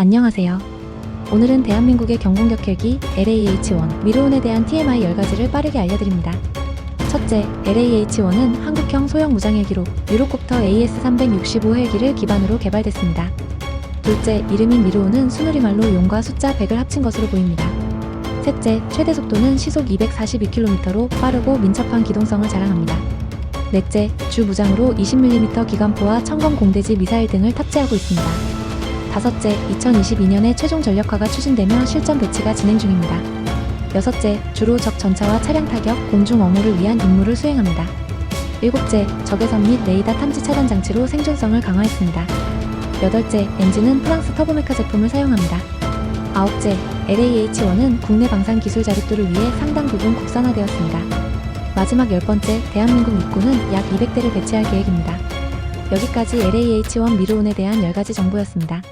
안녕하세요. 오늘은 대한민국의 경공격 헬기 LAH-1 미로온에 대한 TMI 10가지를 빠르게 알려드립니다. 첫째, LAH-1은 한국형 소형 무장 헬기로 유로콥터 AS-365 헬기를 기반으로 개발됐습니다. 둘째, 이름인 미로온은 순우리말로 용과 숫자 100을 합친 것으로 보입니다. 셋째, 최대 속도는 시속 242km로 빠르고 민첩한 기동성을 자랑합니다. 넷째, 주 무장으로 20mm 기관포와 청검 공대지 미사일 등을 탑재하고 있습니다. 다섯째, 2022년에 최종 전력화가 추진되며 실전 배치가 진행 중입니다. 여섯째, 주로 적 전차와 차량 타격, 공중 엄호를 위한 임무를 수행합니다. 일곱째, 적외선 및 레이더 탐지 차단 장치로 생존성을 강화했습니다. 여덟째, 엔진은 프랑스 터보메카 제품을 사용합니다. 아홉째, LAH-1은 국내 방산 기술 자립도를 위해 상당 부분 국산화되었습니다. 마지막 열 번째, 대한민국 입구는 약 200대를 배치할 계획입니다. 여기까지 LAH-1 미르온에 대한 10가지 정보였습니다.